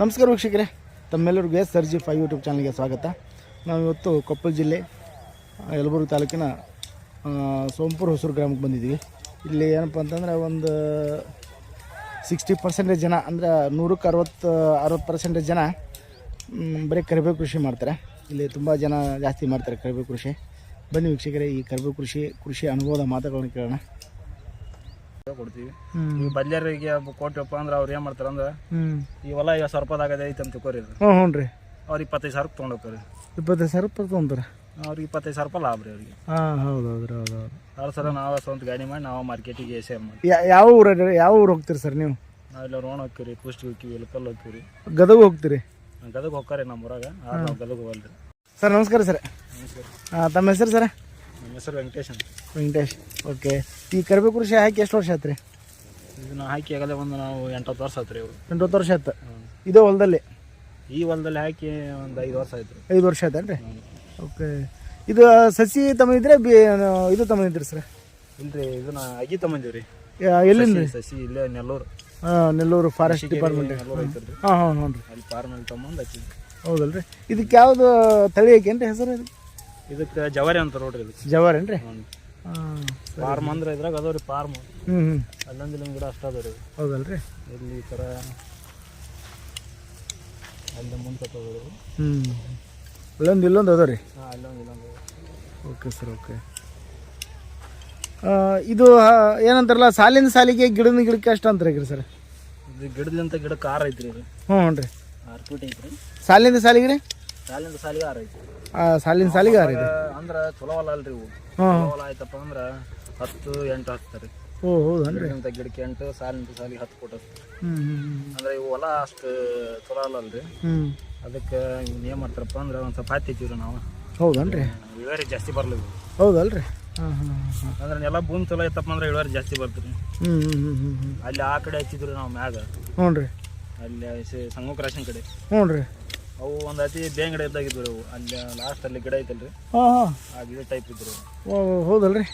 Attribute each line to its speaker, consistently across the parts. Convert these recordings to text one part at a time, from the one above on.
Speaker 1: ನಮಸ್ಕಾರ ವೀಕ್ಷಕರೇ. ತಮ್ಮೆಲ್ಲರಿಗೂ ಸರ್ಜಿ ಫೈವ್ ಯೂಟ್ಯೂಬ್ ಚಾನಲ್ಗೆ ಸ್ವಾಗತ. ನಾವು ಇವತ್ತು ಕೊಪ್ಪಳ ಜಿಲ್ಲೆ ಯಲಬುರ್ಗಿ ತಾಲೂಕಿನ ಸೋಂಪುರ ಹೊಸೂರು ಗ್ರಾಮಕ್ಕೆ ಬಂದಿದ್ದೀವಿ. ಇಲ್ಲಿ ಏನಪ್ಪ ಅಂತಂದ್ರೆ ಒಂದು ಸಿಕ್ಸ್ಟಿ ಪರ್ಸೆಂಟೇಜ್ ಜನ, ಅಂದ್ರೆ ನೂರಕ್ಕೆ ಅರವತ್ತು ಅರವತ್ತು ಪರ್ಸೆಂಟೇಜ್ ಜನ ಬರೀ ಕರಿಬೇವು ಕೃಷಿ ಮಾಡ್ತಾರೆ. ಇಲ್ಲಿ ತುಂಬ ಜನ ಜಾಸ್ತಿ ಮಾಡ್ತಾರೆ ಕರಿಬೇವು ಕೃಷಿ. ಬನ್ನಿ ವೀಕ್ಷಕರೇ, ಈ ಕರಿಬೇವು ಕೃಷಿ ಕೃಷಿ ಅನುಭವದ ಮಾತುಗಳನ್ನು ಕೇಳೋಣ.
Speaker 2: ಕೊಡ್ತೀವಿ. ಈ ಬಲ್ಯರಿಗೆ ಕೊಟ್ಟಪ್ಪ ಅಂದ್ರೆ ಅವ್ರು ಏನ್ ಮಾಡ್ತಾರೆ ಅಂದ್ರೆ ಈ ಹೊಲ ಐವತ್ತು ಸಾವಿರ ರೂಪಾಯಿ ಆಗದೆ ಐತೆ ಅಂತ ತಿಳ್ಕೊರಿ ಹ್ಞೂನ್ರಿ
Speaker 1: ಹ್ಞೂ ಹ್ಞೂ ರೀ.
Speaker 2: ಅವ್ರು ಇಪ್ಪತ್ತೈದು ಸಾವಿರ ತೊಗೊಂಡೋಗ್ರಿ ಹೋಗ್ತಾರೆ.
Speaker 1: ಇಪ್ಪತ್ತೈದು ಸಾವಿರ ರೂಪಾಯಿ ತೊಗೊಂತಾರೆ?
Speaker 2: ಅವ್ರಿಗೆ ಇಪ್ಪತ್ತೈದು ಸಾವಿರ ರೂಪಾಯಿ ಲಾಭ ರೀ ಅವ್ರಿಗೆ.
Speaker 1: ಹಾಂ ಹೌದು ಹೌದು ರೀ ಹೌದು ಹೌದು.
Speaker 2: ಅವ್ರ ಸಲ ನಾವು ಸ್ವಂತ ಗಾಡಿ ಮಾಡಿ ನಾವು ಮಾರ್ಕೆಟಿಗೆ ಸೇಲ್ ಮಾಡಿ
Speaker 1: ಯಾ- ಯಾವ ಊರ ಯಾವ ಊರು ಹೋಗ್ತೀರಿ ಸರ್ ನೀವು?
Speaker 2: ನಾವೆಲ್ಲ ರೋಣ ಹೋಗ್ತೀವಿ ಕುಷ್ಟಿ ಹೋಗ್ತೀವಿ ಇಲ್ಕಲ್ ಹೋಗ್ತೀವಿ
Speaker 1: ಗದಗ ಹೋಗ್ತೀರಿ?
Speaker 2: ಗದಗ ಹೋಗ್ತಾರೆ ನಮ್ಮ ಊರಾಗ. ಆದ್ರೆ ನಾವು ಗದಗ ಹೋಗಲ್ರಿ
Speaker 1: ಸರ್ ನಮಸ್ಕಾರ ಸರ್. ತಮ್ಮ ಹೆಸರು ಸರ್?
Speaker 2: ನಮ್ಮ ಹೆಸರು ವೆಂಕಟೇಶ್ ಅಂತ.
Speaker 1: ವೆಂಕಟೇಶ್ ಓಕೆ ಈ ಕರಿಬೇವು ಕೃಷಿ ಹಾಕಿ ಎಷ್ಟು ವರ್ಷ ಆಯ್ತು ರೀ
Speaker 2: ಇದನ್ನ ಹಾಕಿ ಆಗಲೇ ಒಂದು ನಾವು ಎಂಟತ್ತು ವರ್ಷ ಆಯ್ತು ರೀ ಇವರು.
Speaker 1: ಎಂಟತ್ತು ವರ್ಷ ಆಯ್ತು. ಇದೇ ಹೊಲದಲ್ಲಿ?
Speaker 2: ಈ ಹೊಲದಲ್ಲಿ ಹಾಕಿ ಒಂದು ಐದು ವರ್ಷ ಆಯ್ತು. ರೀ
Speaker 1: ಐದು ವರ್ಷ ಆಯ್ತೇನ್ರಿ ಓಕೆ ಇದು ಸಸಿ ತಗೊಂಡಿದ್ರೆ ಬಿ ಇದು ತಗೊಂಡಿದ್ರಿ ಸರ್?
Speaker 2: ಇಲ್ರಿ ಇದನ್ನ ಅಗಿ ತಗೊಂಬಂದಿವಿ ರೀ
Speaker 1: ಎಲ್ಲಿಂದ ರೀ
Speaker 2: ಸಸಿ ಇಲ್ಲೇ ನೆಲ್ಲೂರು.
Speaker 1: ನೆಲ್ಲೂರು ಫಾರೆಸ್ಟ್ ಡಿಪಾರ್ಟ್ಮೆಂಟ್ ಹಾಂ ಹಾಂ ಹ್ಞೂ ರೀ
Speaker 2: ಅಲ್ಲಿ ಫಾರ್ಮಲ್ಲಿ ತಗೊಂಬಂದು ಹಚ್ಚಿದ್ವಿ
Speaker 1: ಹೌದಲ್ರಿ. ಇದಕ್ಕೆ ಯಾವುದು ತಳಿ ಹಾಕೇನ್ರಿ ಹೆಸರು ಇದು?
Speaker 2: ಇದಕ್ಕೆ ಜವಾರಿ ಅಂತ ನೋಡ್ರಿ ಇದಕ್ಕೆ. ಜವಾರಿ
Speaker 1: ಏನ್ರಿ?
Speaker 2: ಫಾರ್ಮ್ ಅಂದ್ರೆ ಇದ್ರಾಗ ಅದಾವ ರೀ ಫಾರ್ಮ್
Speaker 1: ಹ್ಞೂ ಹ್ಞೂ
Speaker 2: ಅಲ್ಲೊಂದು ಇಲ್ಲೊಂದು ಗಿಡ ಅಷ್ಟ ಅದಾವ ರೀ
Speaker 1: ಹೌದಲ್ರಿ?
Speaker 2: ಇಲ್ಲಿ ಈ ಥರ ಅಲ್ಲಿ ಮುಂದೆ ತಗೋರಿ
Speaker 1: ಹ್ಞೂ ಅಲ್ಲೊಂದು ಇಲ್ಲೊಂದು ಅದ ರೀ
Speaker 2: ಹಾಂ ಅಲ್ಲೊಂದು ಇಲ್ಲೊಂದು
Speaker 1: ಓಕೆ ಸರ್ ಓಕೆ. ಇದು ಏನಂತಾರಲ್ಲ ಸಾಲಿನ ಸಾಲಿಗೆ ಗಿಡದ ಗಿಡಕ್ಕೆ ಅಷ್ಟು ಅಂತಾರೆ ಸರ್?
Speaker 2: ಇದು ಗಿಡದಿಂದ ಗಿಡಕ್ಕೆ ಆರು ಐತ್ರಿ
Speaker 1: ಹ್ಞೂ ಹ್ಞೂ ರೀ
Speaker 2: ಆರು ಫೀಟ್ ಐತ್ರಿ.
Speaker 1: ಸಾಲಿಂದ ಸಾಲಿಗೆ ರೀ?
Speaker 2: ಸಾಲಿಂದ ಸಾಲಿಗೆ ಆರು ಐತಿ.
Speaker 1: ಆ, ಸಾಲಿನ ಸಾಲಿಗೆ ಆರು ಇದೆ.
Speaker 2: ಅಂದ್ರೆ ಚಲೋ ಅಲ್ಲ ಅಲ್ರಿ ಇವು. ಚಲೋ ಹೊಲ ಆಯ್ತಪ್ಪ ಅಂದ್ರೆ ಹತ್ತು ಎಂಟು ಹಾಕ್ತಾರೆ.
Speaker 1: ಓ ಹೌದನ್ರಿ
Speaker 2: ಗಿಡದಿಂದ ಗಿಡಕ್ಕೆ ಎಂಟು ಸಾಲಿಂದ ಸಾಲಿಗೆ ಹತ್ತು
Speaker 1: ಹ್ಞೂ ಹ್ಞೂ
Speaker 2: ಅಂದ್ರೆ ಇವು ಹೊಲ ಅಷ್ಟು ಚಲೋ ಅಲ್ಲ ಅಲ್ರಿ.
Speaker 1: ಹ್ಞೂ
Speaker 2: ಅದಕ್ಕೆ ಇವ್ನ ಏನು ಮಾಡ್ತಾರಪ್ಪ ಅಂದ್ರೆ ಒಂದು ಸ್ವಲ್ಪ ಹತ್ತಿತ್ತೀವ್ರಿ ನಾವು.
Speaker 1: ಹೌದನ್ರಿ
Speaker 2: ಇಳುವರಿ ಜಾಸ್ತಿ ಬರ್ಲಿಲ್ಲ
Speaker 1: ಹೌದಲ್ರಿ ಹಾಂ ಹಾಂ ಹಾಂ
Speaker 2: ಅಂದ್ರೆ ನೆಲ ಭೂಮಿ ಚಲೋ ಐತಪ್ಪ ಅಂದ್ರೆ ಇಳುವರಿ ಜಾಸ್ತಿ ಬರ್ತೀರಿ
Speaker 1: ಹ್ಞೂ ಹ್ಞೂ ಹ್ಞೂ ಹ್ಞೂ ಹ್ಞೂ
Speaker 2: ಅಲ್ಲಿ ಆ ಕಡೆ ಹಚ್ಚಿದ್ರು ನಾವು ಮ್ಯಾಗ.
Speaker 1: ಹ್ಞೂ ರೀ
Speaker 2: ಅಲ್ಲಿ ಸ- ಸಂಗಮ ಕಡೆ.
Speaker 1: ಹ್ಞೂ ರೀ
Speaker 2: ಅವು ಒಂದು ಅತಿ ಬೇನ್ ಗಿಡ ಇದ್ದಾಗಿದ್ವು ಅವು. ಅಲ್ಲಿ ಲಾಸ್ಟ್ ಅಲ್ಲಿ ಗಿಡ ಐತಲ್ರಿ.
Speaker 1: ಹಾಂ ಹಾಂ.
Speaker 2: ಆ ಗಿಡ ಟೈಪ್ ಇದ್ರು
Speaker 1: ಓ ಹೌದಲ್ರಿ?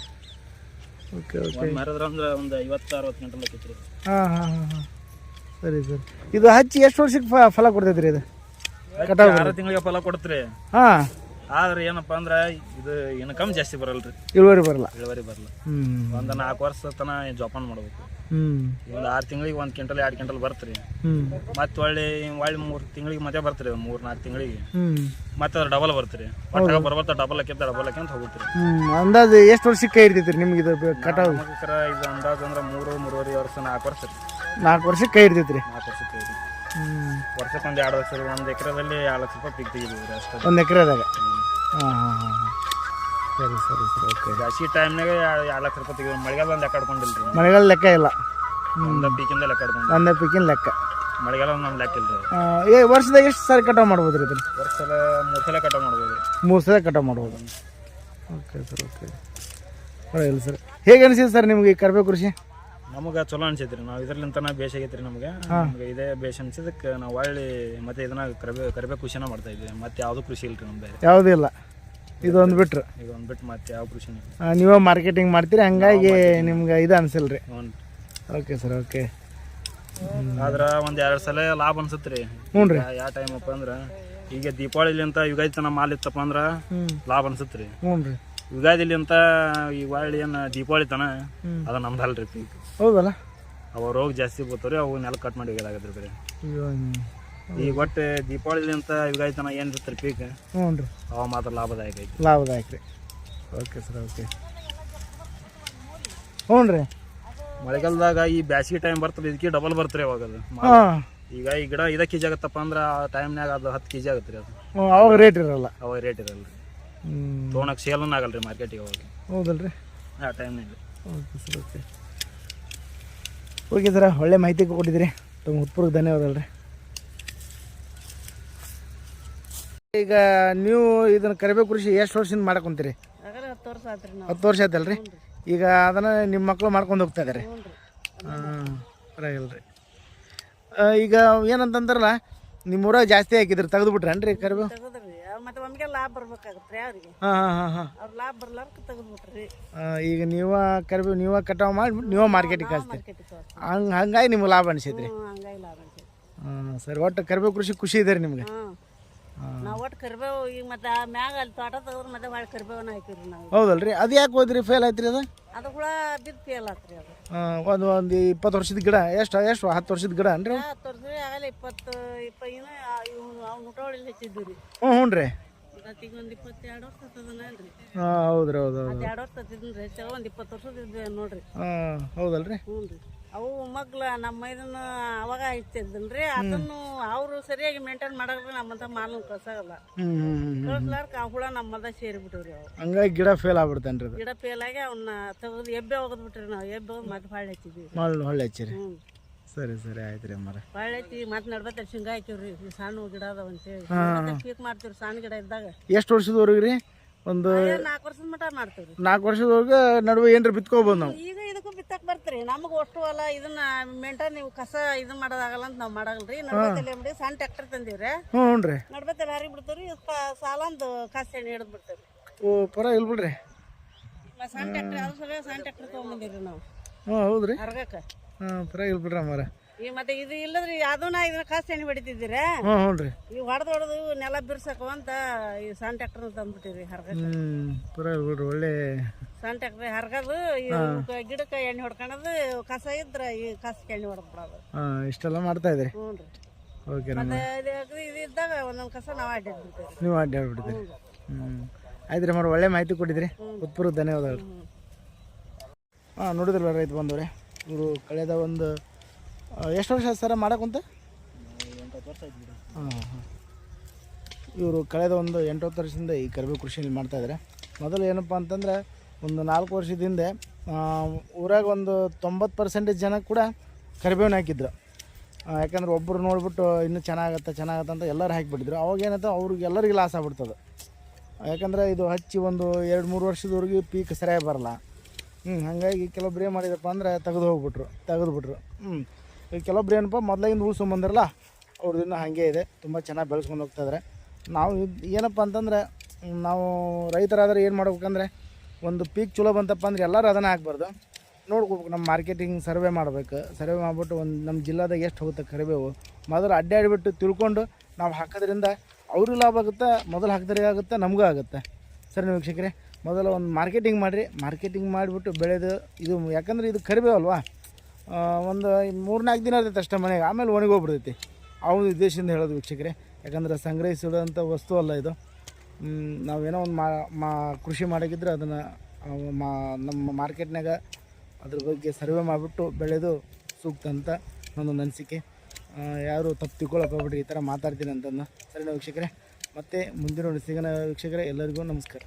Speaker 1: Okay okay.
Speaker 2: ಒಂದು ಮರದ್ರ ಅಂದ್ರೆ ಒಂದು ಐವತ್ತು ಅರವತ್ತು ಗಂಟೆ ಹಾಕಿತ್ರಿ
Speaker 1: ಹಾಂ ಹಾಂ ಹಾಂ ಹಾಂ. ಸರಿ ಸರಿ. ಇದು ಹಚ್ಚಿ ಎಷ್ಟು ವರ್ಷಕ್ಕೆ ಫ ಫಲ ಕೊಡ್ತೈತ್ರಿ ಇದು? ಕಟಾವ್
Speaker 2: ಆರು ತಿಂಗಳಿಗೆ ಫಲ ಕೊಡ್ತ್ರಿ.
Speaker 1: ಹಾಂ.
Speaker 2: ಆದ್ರೆ ಏನಪ್ಪ ಅಂದ್ರ ಇದು ಇನ್ಕಮ್ ಜಾಸ್ತಿ ಬರಲ್ರಿ.
Speaker 1: ಇಳುವರಿ ಬರಲ್ಲ.
Speaker 2: ಇಳುವರಿ ಬರಲ್ಲ. ಒಂದ್ ನಾಲ್ಕು ವರ್ಷ ತನ ಜೋಪಾನ ಮಾಡ್ಬೇಕು. ಒಂದ್ ಆರು ತಿಂಗಳಿಗೆ ಒಂದು ಕ್ವಿಂಟಲ್ ಎರಡ್ ಕ್ವಿಂಟಲ್ ಬರ್ತ್ರಿ.
Speaker 1: ಮತ್
Speaker 2: ಮತ್ತೆ ಒಳ್ಳೆ ಒಳ್ಳೆ ಮೂರು ತಿಂಗಳಿಗೆ ಮತ್ತೆ ಬರ್ತ್ರಿ ಮೂರು ನಾಲ್ಕು ತಿಂಗಳಿಗೆ. ಮತ್ತೆ ಅದ್ರ ಡಬಲ್ ಬರ್ತ್ರಿ. ಒಟ್ಟಾಗ ಬರ್ಬರ್ತಾ ಡಬಲ್ ಹಾಕಿಂತ ಡಬಲ್ ಹಾಕಿಂತ ಹೋಗುತ್ತೆ
Speaker 1: ಅಂದಾಜು ಎಷ್ಟು ವರ್ಷಕ್ಕೆ ರೀ ನಿಮ್ಗೆ ಇದು ಕಟಾವು
Speaker 2: ಇದು ಅಂದಾಜು ಅಂದ್ರೆ ಮೂರು ಮೂರುವರೆ ವರ್ಷ ನಾಲ್ಕು ವರ್ಷ
Speaker 1: ನಾಲ್ಕು ವರ್ಷಕ್ಕೆ ಕೈ ರೀ
Speaker 2: ನಾಲ್ಕು ವರ್ಷಕ್ಕೆ. ಐತಿ ಎರಡು ಲಕ್ಷ ವರ್ಷ ಒಂದು ಎಕರೆದಲ್ಲಿ ಎರಡು ಲಕ್ಷ ರೂಪಾಯಿ ಪಿಕ್ ತೆಗಿದೀವಿ ರೀ ಅಷ್ಟೇ.
Speaker 1: ಒಂದು ಎಕರೆದಾಗ? ಹಾಂ ಹಾಂ ಹಾಂ ಸರಿ ಸರಿ ಸರಿ ಓಕೆ.
Speaker 2: ಜಾಸ್ತಿ ಟೈಮ್ನಾಗ ಎರಡು ಲಕ್ಷ ರೂಪಾಯಿ ತೆಗಿದ್ವಿ ಮಳೆಗಾಲ ಒಂದು ಲೆಕ್ಕ ಆಡ್ಕೊಂಡಿಲ್ಲ ರೀ
Speaker 1: ಮಳೆಗಾಲ ಲೆಕ್ಕ ಇಲ್ಲ.
Speaker 2: ಒಂದು ಪೀಕಿಂದ ಲೆಕ್ಕ ಆಡ್ಕೊಂಡು
Speaker 1: ಒಂದೇ ಪಿಕ್ಕಿನ ಲೆಕ್ಕ.
Speaker 2: ಮಳೆಗಾಲ ನಮ್ಮ ಲೆಕ್ಕ ಇಲ್ಲ ರೀ
Speaker 1: ಆ, ಏ ವರ್ಷದಾಗ ಎಷ್ಟು ಸಾರಿ ಕಟಾವು ಮಾಡ್ಬೋದು ರೀ ಇದನ್ನು?
Speaker 2: ವರ್ಷ ಸಲ ಮೂರು ಸಲ ಕಟಾವು ಮಾಡ್ಬೋದು. ರೀ
Speaker 1: ಮೂರು ಸಲ ಕಟಾವು ಮಾಡ್ಬೋದು. Okay sir okay. ಇಲ್ಲ ಸರ್. ಹೇಗೆ ಅನಿಸಿದೆ ಸರ್ ನಿಮಗೆ ಈ ಕರ್ಬೇ ಕೃಷಿ?
Speaker 2: ನಮಗೆ ಚಲೋ ಅನ್ಸೈತಿ ರೀ ನಾವು ಇದ್ರಲ್ಲಿಂತನ ಬೇಷ್ ಆಗೈತಿ ರೀ ನಮಗೆ ನಮ್ಗೆ ಇದೇ ಬೇಷ್ ಅನ್ಸಿದಕ್ಕೆ ನಾವು ಒಳ್ಳೆ ಮತ್ತೆ ಇದನ್ನ ಕರಿಬೇ ಕರಿಬೇ ಕೃಷಿನ ಮಾಡ್ತಾ ಇದ್ವಿ. ಮತ್ತೆ ಯಾವುದು ಕೃಷಿ ಇಲ್ಲ ರೀ ನಮ್ಮ ಬೇರೆ.
Speaker 1: ಯಾವುದೂ ಇಲ್ಲ. ಇದೊಂದು ಬಿಟ್ರು.
Speaker 2: ಇದೊಂದು ಒಂದು ಬಿಟ್ಟು ಮತ್ತೆ ಯಾವ
Speaker 1: ಕೃಷಿ ನೀವೇ ಮಾರ್ಕೆಟಿಂಗ್ ಮಾಡ್ತೀರಿ ಹಂಗಾಗಿ ನಿಮ್ಗೆ ಇದು ಅನ್ಸಿಲ್ಲ ರೀ.
Speaker 2: ಹ್ಞೂ
Speaker 1: ಓಕೆ ಸರ್ ಓಕೆ.
Speaker 2: ಆದ್ರೆ ಒಂದು ಎರಡು ಸಲ ಲಾಭ ಅನ್ಸುತ್ತೆ ರೀ.
Speaker 1: ಹ್ಞೂ ರೀ
Speaker 2: ಯಾವ ಟೈಮಪ್ಪ ಅಂದ್ರೆ ಈಗ ದೀಪಾವಳಿಲಿಂತ ಯುಗಾದಿ ತನ ಮಾಲ್ ಇತ್ತಪ್ಪ ಅಂದ್ರೆ ಲಾಭ ಅನ್ಸುತ್ತೆ ರೀ
Speaker 1: ಹ್ಞೂ ರೀ.
Speaker 2: ಯುಗಾದಿಲಿ ಅಂತ ಈಗ ಹೊಳ್ಳಿ ಏನು ದೀಪಾವಳಿ ತನ. ಅದು ನಮ್ದಲ್ಲ ರೀ ಪೀಕ್.
Speaker 1: ಹೌದಲ್ಲ?
Speaker 2: ಅವ ರೋಗ ಜಾಸ್ತಿ ಬರ್ತಾವ್ರಿ ಅವು ನೆಲ ಕಟ್ ಮಾಡಿ
Speaker 1: ಹೋಗಿದಾಗ್ರಿ ಬೇರೆ.
Speaker 2: ಈಗ ಒಟ್ಟು ದೀಪಾವಳಿಲಿ ಅಂತ ಯುಗಾದಿ ತನ ಏನು ಇರುತ್ತೆ ರೀ ಪೀಕ್?
Speaker 1: ಹ್ಞೂ ರೀ.
Speaker 2: ಅವ ಮಾತ್ರ ಲಾಭದಾಯಕ ಐತಿ
Speaker 1: ಲಾಭದಾಯಕ ರೀ. Okay sir okay. ಹ್ಞೂ ರೀ.
Speaker 2: ಮಳೆಗಾಲದಾಗ ಈ ಬ್ಯಾಸಿಗೆ ಟೈಮ್ ಬರ್ತದೆ ಇದಕ್ಕೆ ಡಬಲ್ ಬರ್ತಾರೆ ಅವಾಗ ಅದು. ಈಗ ಈ ಗಿಡ ಇದಕ್ಕೆ ಕೆಜಿ ಆಗತ್ತಪ್ಪ ಅಂದ್ರೆ ಆ ಟೈಮ್ನಾಗ ಅದು ಹತ್ತು ಕೆಜಿ ಆಗುತ್ತೆ ರೀ ಅದು
Speaker 1: ಅವಾಗ ರೇಟ್ ಇರಲ್ಲ.
Speaker 2: ಅವಾಗ ರೇಟ್ ಇರಲ್ಲ. ರೀ ತೊಗೊಳಕ್ಕೆ ಸೇಲನ್ನ ಆಗಲ್ಲ ರೀ ಮಾರ್ಕೆಟಿಗೆ ಹೋಗಿ.
Speaker 1: ಹೌದಲ್ರಿ?
Speaker 2: ಆ ಟೈಮ್ನಲ್ಲಿ
Speaker 1: okay sir okay. Okay sir ಒಳ್ಳೆ ಮಾಹಿತಿ ಕೊಟ್ಟಿದ್ದೀರಿ. ತುಂಬ ಹೃತ್ಪೂರ್ವಕ ಧನ್ಯವಾದಲ್ರಿ ರೀ. ಈಗ ನೀವು ಇದನ್ನ ಕರಿಬೇವು ಕೃಷಿ ಎಷ್ಟು ವರ್ಷದಿಂದ ಮಾಡ್ಕೊಂತೀರಿ
Speaker 3: ಆಗಲೇ ಹತ್ತು ವರ್ಷ
Speaker 1: ಆಯ್ತಲ್ರಿ? ಈಗ ಅದನ್ನ ನಿಮ್ಮ ಮಕ್ಕಳು ಮಾಡ್ಕೊಂಡು ಹೋಗ್ತಾ ಇದ್ದಾರೆ ಹಾಂ ಈಗ ಏನಂತಂದ್ರಲ್ಲ ನಿಮ್ಮ ಊರಾಗ ಜಾಸ್ತಿ ಹಾಕಿದ್ರಿ ತೆಗೆದು ಬಿಟ್ರೇನ್ರಿ ಕರಿಬೇವು
Speaker 3: ಮತ್ತೆ ಒಮ್ಮೆಗೆ ಲಾಭ ಬರ್ಬೇಕಾಗತ್ತೆ ರೀ ಅವ್ರಿಗೆ.
Speaker 1: ಹಾಂ ಹಾಂ ಹಾಂ
Speaker 3: ಅವ್ರ ಲಾಭ ಬರ್ಲಾರ್ಕ ತೆಗೆದ್ಬಿಟ್ರಿ.
Speaker 1: ಈಗ ನೀವ ಕರಿಬೇವು ನೀವ ಕಟಾವು ಮಾಡಿ ನೀವ ಮಾರ್ಕೆಟಿಗೆ ಕಳಿಸ್ತೀರಿ.
Speaker 3: ಮಾರ್ಕೆಟಿಗೆ
Speaker 1: ಹಂಗೆ ಹಂಗಾಗಿ ನಿಮ್ಗೆ ಲಾಭ ಅನಿಸೈತ್ರಿ.
Speaker 3: ಹಂಗಾಗಿ ಲಾಭ ಅನ್ಸೈತಿ
Speaker 1: ಹಾಂ ಸರಿ ಒಟ್ಟು ಕರಿಬೇವು ಕೃಷಿ ಖುಷಿ ಇದೆ ರೀ ನಿಮಗೆ.
Speaker 3: ಹಾಂ ನಾವು ಒಟ್ಟು ಕರಿಬೇವು ಈಗ ಮತ್ತೆ ಮ್ಯಾಗ ಅಲ್ಲಿ ತೋಟ ತೆಗೆದ್ರೆ ಮತ್ತೆ ಹೊಳ್ಳಿ ಕರಿಬೇವನ್ನ ಹಾಕಿವ್ರಿ ನಾವು.
Speaker 1: ಹೌದಲ್ರಿ? ಅದು ಯಾಕೆ ಹೋದ್ರಿ ಫೇಲ್ ಆಯ್ತು ರೀ ಅದು?
Speaker 3: ಅದು ಹುಳ ಬಿದ್ದು ಫೇಲ್ ಆತ್ರಿ ಅದು.
Speaker 1: ಒಂದು ಒಂದು ಇಪ್ಪತ್ತು ವರ್ಷದ ಗಿಡ ಎಷ್ಟು ಎಷ್ಟು ಹತ್ತು ವರ್ಷದ ಗಿಡ ಅನ್ರಿ
Speaker 3: ಹತ್ತು ವರ್ಷ ಆಗಲ್ಲ ಇಪ್ಪತ್ತು ಇಪ್ಪ ಇವು ಅವ್ನು ಮುಟ್ಟೋಳಿ ಹೆಚ್ಚಿದ್ವಿ ರೀ
Speaker 1: ಹ್ಞೂ ಹ್ಞೂ ರೀ.
Speaker 3: ಈಗ ಒಂದು ಇಪ್ಪತ್ತೆರಡು ವರ್ಷ ಆಗ್ತದನಲ್ರಿ
Speaker 1: ಹಾಂ ಹೌದ್ರಿ ಹೌದು ಹೌದು
Speaker 3: ಎರಡು ವರ್ಷ ಹತ್ತಿದ್ರಿ ಹೆಚ್ಚಾಗ ಒಂದು ಇಪ್ಪತ್ತು ವರ್ಷದ ನೋಡ್ರಿ.
Speaker 1: ಹಾಂ ಹೌದಲ್ರಿ?
Speaker 3: ಹ್ಞೂ ರೀ ಅವು ಮಗ್ಲ ನಮ್ಮ ಇದನ್ನ ಅವಾಗ ಹಚ್ಚಿದ್ದನ್ರಿ ಅದನ್ನು ಅವರು ಸರಿಯಾಗಿ ಮೇಂಟೈನ್ ಮಾಡಿದ್ರೆ ನಮ್ಮಂತ ಮಾಲು ಕಳ್ಸಾಗಲ್ಲ ಕಳ್ಸ್ಲಾರ್ಕ ಆ ಹುಳ ನಮ್ಮದ ಸೇರಿಬಿಟ್ಟಿವ್ರಿ ಅವು.
Speaker 1: ಹಂಗಾಗಿ ಗಿಡ ಫೇಲ್ ಆಗ್ಬಿಡ್ತೇನೆ ರೀ ಫೇಲ್
Speaker 3: ಗಿಡ ಪೇಲಾಗಿ ಅವನ್ನ ತೆಗೆದು ಎಬ್ಬೆ ಹೋಗದ್ಬಿಟ್ರಿ ನಾವು ಎಬ್ಬೆ ಹೋಗಿ ಮತ್ತೆ ಬಾಳೆ ಹಚ್ಚಿದ್ವಿ.
Speaker 1: ಹೊಳ್ಳೆ ಹಚ್ಚಿರಿ. ಸರಿ ಸರಿ ಆಯ್ತು ರೀ ಅಮ್ಮಾರ.
Speaker 3: ಬಾಳೆ ಹಚ್ಚಿ ಮತ್ತೆ ನಡ್ಬತ್ತೆ ಶೇಂಗಾ ಹಾಕಿವ್ರಿ ಈ ಸಣ್ಣ ಗಿಡ ಅದಾವ ಅಂತೇಳಿ. ಪೀಕ್ ಮಾಡ್ತೀವ್ರಿ ಸಣ್ಣ ಗಿಡ ಇದ್ದಾಗ.
Speaker 1: ಎಷ್ಟು ವರ್ಷದವರೆಗೆ ರೀ ಒಂದು
Speaker 3: ನಾಲ್ಕು ವರ್ಷದ ಮಟ ಮಾಡ್ತೀವ್ರಿ.
Speaker 1: ನಾಲ್ಕು ವರ್ಷದವರೆಗೆ ನಡುವೆ ಏನ್ರಿ ಬಿತ್ಕೋಬೋದು ನಾವು.
Speaker 3: ಈಗ ಇದಕ್ಕೂ ಬಿತ್ತಕ್ ಬರ್ತೀರಿ. ನಮಗೆ ಅಷ್ಟು ಅಲ್ಲ ಇದನ್ನ ಮೇಂಟೈನ್ ನೀವು ಕಸ ಇದು ಮಾಡೋದಾಗಲ್ಲ ಅಂತ ನಾವು ಮಾಡಲ್ರಿ. ನಡ್ಬತ್ತಲ್ಲಿ ಬಿಡಿ ಸಣ್ಣ ಟ್ರ್ಯಾಕ್ಟರ್ ತಂದಿವ್ರಿ.
Speaker 1: ಹ್ಞೂ ರೀ.
Speaker 3: ನಡ್ಬತ್ತಲ್ಲಿ ಹರಿ ಬಿಡ್ತೀವ್ರಿ. ಸಾಲಂದು ಕಸ ಎಣ್ಣೆ ಹಿಡಿದು ಬಿಡ್ತೀವಿ
Speaker 1: ಓ ಪರ ಇಲ್ ಬಿಡ್ರಿ
Speaker 3: ಸಣ್ಣ ಟ್ರ್ಯಾಕ್ಟರ್ ಅದ್ರ ಸಣ್ಣ ಟ್ರ್ಯಾಕ್ಟರ್ ತೊಗೊಂಬಂದಿವ್ರಿ ನಾವು.
Speaker 1: ಹ್ಞೂ ಹೌದ್ರಿ.
Speaker 3: ಹರ್ಗಕ್ಕ
Speaker 1: ಹಾಂ ಪರ ಇಲ್ ಬಿಡ್ರಿ ಅಮ್ಮಾರ
Speaker 3: ಈಗ ಮತ್ತೆ ಇದು ಇಲ್ಲದ್ರಿ ಅದನ್ನ ಇದನ್ನ ಕಾಸು ಎಣ್ಣೆ ಹೊಡಿತಿದ್ದೀರಿ?
Speaker 1: ಹ್ಞೂ ಹ್ಞೂ ರೀ.
Speaker 3: ಈಗ ಹೊಡೆದು ಹೊಡೆದು ನೆಲ ಬಿರ್ಸಕ ಅಂತ ಈ ಸಣ್ಣ ಟ್ಯಾಕ್ಟರ್ ತಂದ್ಬಿಟ್ಟಿರಿ ಹರ್ಗ
Speaker 1: ಹ್ಞೂ ಪರ ಬಿಡ್ರಿ ಒಳ್ಳೆ
Speaker 3: ಸಣ್ಣ ಟ್ಯಾಕ್ಟ್ರಿ ಹರ್ಗದು ಈ ಗಿಡಕ್ಕೆ ಎಣ್ಣೆ ಹೊಡ್ಕೊಳದು ಕಸ ಇದ್ರ ಈ ಕಸಕ್ಕೆ ಎಣ್ಣೆ ಹೊಡೆದ್ ಬಿಡೋದು
Speaker 1: ಹಾಂ ಇಷ್ಟೆಲ್ಲ ಮಾಡ್ತಾ ಇದ್ರಿ
Speaker 3: ಹ್ಞೂ ರೀ.
Speaker 1: ಓಕೆ ನಮ್ಮ
Speaker 3: ಮತ್ತೆ ಇದು ಇದು ಇದ್ದಾಗ ಒಂದೊಂದು ಕಸ ನಾವು ಅಡ್ಡಿದ್ಬಿಡ್ತೇವೆ
Speaker 1: ನೀವು ಅಡ್ಡಾಡ್ಬಿಟ್ಟಿದ್ರಿ ಹ್ಞೂ ಆಯ್ತು ರೀ ಮರ ಒಳ್ಳೆ ಮಾಹಿತಿ ಕೊಟ್ಟಿದ್ರಿ. ಉತ್ಪೂರ್ವ ಧನ್ಯವಾದಗಳು. ಹಾಂ ನೋಡಿದ್ರಲ್ಲ ರೈತ ಬಂದವ್ರೆ ಇವರು ಕಳೆದ ಒಂದು ಎಷ್ಟು ವರ್ಷ ಆಯ್ತು ಸರ ವರ್ಷ ಹಾಂ ಹಾಂ ಇವರು ಕಳೆದ ಒಂದು ಎಂಟತ್ತು ವರ್ಷದಿಂದ ಈ ಕರಿಬೇವು ಕೃಷಿಯಲ್ಲಿ ಮಾಡ್ತಾಯಿದ್ದಾರೆ ಮೊದಲು ಏನಪ್ಪ ಅಂತಂದ್ರೆ ಒಂದು ನಾಲ್ಕು ವರ್ಷದ ಹಿಂದೆ ಊರಾಗ ಒಂದು ತೊಂಬತ್ತು ಪರ್ಸೆಂಟೇಜ್ ಜನ ಕೂಡ ಕರಿಬೇವನ್ನ ಹಾಕಿದ್ರು. ಯಾಕಂದ್ರೆ ಒಬ್ಬರು ನೋಡಿಬಿಟ್ಟು ಇನ್ನೂ ಚೆನ್ನಾಗತ್ತೆ ಚೆನ್ನಾಗತ್ತೆ ಅಂತ ಎಲ್ಲರೂ ಹಾಕಿಬಿಟ್ಟಿದ್ರು. ಅವಾಗ ಏನಾಯ್ತು ಅವ್ರಿಗೆ ಎಲ್ಲರಿಗೆ ಲಾಸ್ ಆಗ್ಬಿಡ್ತದೆ. ಯಾಕಂದ್ರೆ ಇದು ಹಚ್ಚಿ ಒಂದು ಎರಡು ಮೂರು ವರ್ಷದವರೆಗೆ ಪೀಕ್ ಸರಿಯಾಗಿ ಬರಲ್ಲ. ಹ್ಞೂ ಹಾಗಾಗಿ ಕೆಲವೊಬ್ರು ಏನು ಮಾಡಿದಪ್ಪ ಅಂದ್ರೆ ತೆಗೆದು ಹೋಗ್ಬಿಟ್ರು ತೆಗೆದುಬಿಟ್ರು ಹ್ಞೂ ಈಗ ಕೆಲವೊಬ್ರು ಏನಪ್ಪ ಮೊದಲಾಗಿಂದ ಉಳ್ಸ್ಕೊಂಬಂದ್ರಲ್ಲ ಅವ್ರದ್ದು ಹಾಗೆ ಇದೆ ತುಂಬ ಚೆನ್ನಾಗಿ ಬೆಳೆಸ್ಕೊಂಡು ಹೋಗ್ತಾಯಿದ್ದಾರೆ ನಾವು ಏನಪ್ಪ ಅಂತಂದ್ರೆ ನಾವು ರೈತರಾದ್ರೆ ಏನು ಮಾಡ್ಬೇಕಂದ್ರೆ ಒಂದು ಪೀಕ್ ಚಲೋ ಬಂತಪ್ಪ ಅಂದ್ರೆ ಎಲ್ಲರೂ ಅದನ್ನು ಹಾಕ್ಬಾರ್ದು. ನೋಡ್ಕೋಬೇಕು ನಮ್ಮ ಮಾರ್ಕೆಟಿಂಗ್ ಸರ್ವೆ ಮಾಡಬೇಕು. ಸರ್ವೆ ಮಾಡಿಬಿಟ್ಟು ಒಂದು ನಮ್ಮ ಜಿಲ್ಲಾದಾಗ ಎಷ್ಟು ಹೋಗುತ್ತೆ ಕರಿಬೇವು ಮೊದಲು ಅಡ್ಡಾಡಿಬಿಟ್ಟು ತಿಳ್ಕೊಂಡು ನಾವು ಹಾಕೋದ್ರಿಂದ ಅವ್ರಿಗೂ ಲಾಭ ಆಗುತ್ತೆ ಮೊದಲು ಹಾಕಿದ್ರೆ ಆಗುತ್ತೆ ನಮಗೂ ಆಗುತ್ತೆ. ಸರಿ ವೀಕ್ಷಕರೇ ಮೊದಲು ಒಂದು ಮಾರ್ಕೆಟಿಂಗ್ ಮಾಡಿರಿ. ಮಾರ್ಕೆಟಿಂಗ್ ಮಾಡಿಬಿಟ್ಟು ಬೆಳೆದು ಇದು ಯಾಕಂದ್ರೆ ಇದು ಕರಿಬೇವು ಅಲ್ವಾ ಆ, ಒಂದು ಮೂರು ನಾಲ್ಕು ದಿನ ಇರ್ತೈತೆ ಅಷ್ಟೇ ಮನೆಗೆ. ಆಮೇಲೆ ಒಣಗೋಗ್ಬಿಡ್ತೈತಿ ಒಂದು ಉದ್ದೇಶದಿಂದ ಹೇಳೋದು ವೀಕ್ಷಕರೇ. ಯಾಕಂದ್ರೆ ಸಂಗ್ರಹಿಸಿಡುವಂಥ ವಸ್ತು ಅಲ್ಲ ಇದು. ನಾವೇನೋ ಒಂದು ಮಾ ಕೃಷಿ ಮಾಡೋಕ್ಕಿದ್ರೆ ಅದನ್ನು ಮಾ, ನಮ್ಮ ಮಾರ್ಕೆಟ್ನಾಗ ಅದ್ರ ಬಗ್ಗೆ ಸರ್ವೆ ಮಾಡಿಬಿಟ್ಟು ಬೆಳೆದು ಸೂಕ್ತ ಅಂತ ನನ್ನ ಅನಿಸಿಕೆ. ಯಾರು ತಪ್ಪು ತಿಳ್ಕೊಳ್ಳೋಕೆ ಈ ಥರ ಮಾತಾಡ್ತೀನಿ ಅಂತಂದು. ಸರಿ ವೀಕ್ಷಕರೇ? ಮತ್ತೆ ಮುಂದಿನ ಸಿಗೋಣ ವೀಕ್ಷಕರೇ. ಎಲ್ಲರಿಗೂ ನಮಸ್ಕಾರ.